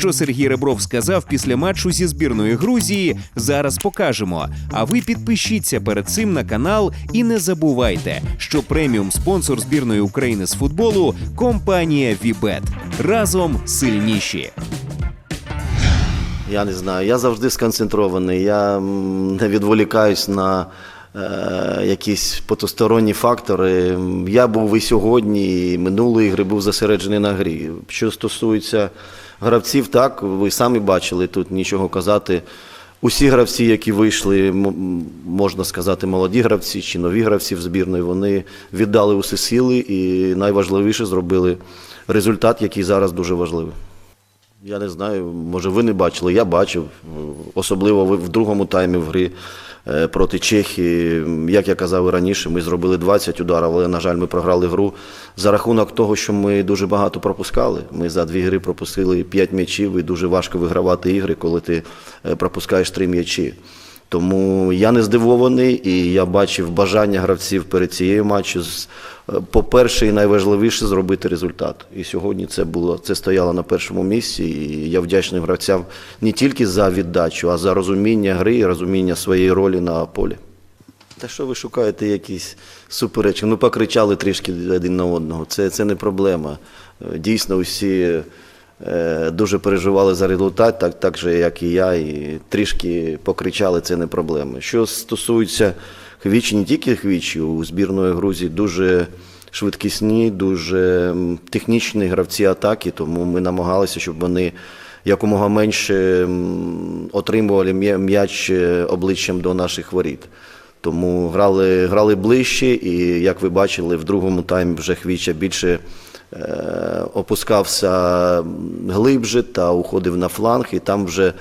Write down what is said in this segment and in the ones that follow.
Що Сергій Ребров сказав після матчу зі збірною Грузії, зараз покажемо. А ви підпишіться перед цим на канал і не забувайте, що преміум спонсор збірної України з футболу компанія Вібет. Разом сильніші. Я не знаю. Я завжди сконцентрований. Я не відволікаюсь на якісь потусторонні фактори. Я був і сьогодні, і минулої ігри був зосереджений на грі. Що стосується гравців, так, ви самі бачили тут нічого казати. Усі гравці, які вийшли, можна сказати, молоді гравці чи нові гравці в збірної, вони віддали усе сили і найважливіше зробили результат, який зараз дуже важливий. Я не знаю, може ви не бачили, я бачив. Особливо в другому таймі в грі е, проти Чехії. Як я казав раніше, ми зробили 20 ударів, але, на жаль, ми програли гру за рахунок того, що ми дуже багато пропускали. Ми за дві гри пропустили 5 м'ячів, і дуже важко вигравати ігри, коли ти е, пропускаєш 3 м'ячі. Тому я не здивований, і я бачив бажання гравців перед цією матчем. е, По-перше, і найважливіше зробити результат. І сьогодні це було це стояло на першому місці. І я вдячний гравцям не тільки за віддачу, а за розуміння гри і розуміння своєї ролі на полі. Та що ви шукаєте якісь суперечки? Ну, покричали трішки один на одного. Це, це не проблема. Е, Дійсно, усі дуже переживали за результат, так, так же, як і я, і трішки покричали, це не проблема. Що стосується хвічі, не тільки хвічі, у збірної Грузії дуже швидкісні, дуже технічні гравці атаки, тому ми намагалися, щоб вони якомога менше отримували м'яч е, обличчям до наших воріт. Тому грали, грали ближче, і як ви бачили, в другому таймі вже Хвіча більше е, опускався глибше та уходив на фланг. І там вже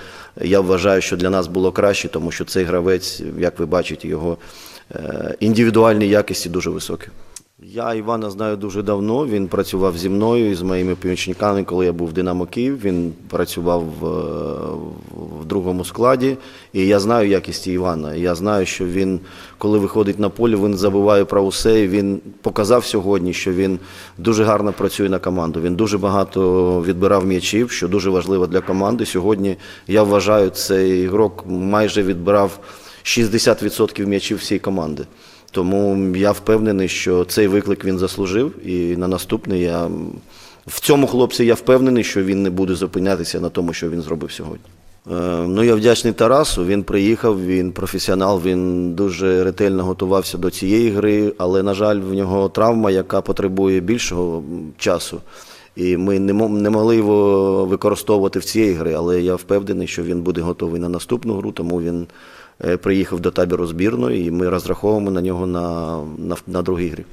я вважаю, що для нас було краще, тому що цей гравець, як ви бачите, його е, індивідуальні якості дуже високі. Я Івана знаю дуже давно. Він працював зі мною і з моїми помічниками, коли я був в Динамо Київ. Він працював другому складі. І я знаю якісті Івана. Я знаю, що він, коли виходить на поле, він забуває про усе. Він показав сьогодні, що він дуже гарно працює на команду. Він дуже багато відбирав м'ячів, що дуже важливо для команди. Сьогодні я вважаю, цей ігрок майже відбирав 60% м'ячів всієї команди. Тому я впевнений, що цей виклик він заслужив, і на наступний я в цьому хлопці я впевнений, що він не буде зупинятися на тому, що він зробив сьогодні. Е, Ну, я вдячний Тарасу. Він приїхав, він професіонал, він дуже ретельно готувався до цієї гри, але, на жаль, в нього травма, яка потребує більшого часу. І ми не, могли його використовувати в цій грі, але я впевнений, що він буде готовий на наступну гру, тому він е, приїхав до табору збірної, і ми розраховуємо на нього на, на, на другій грі.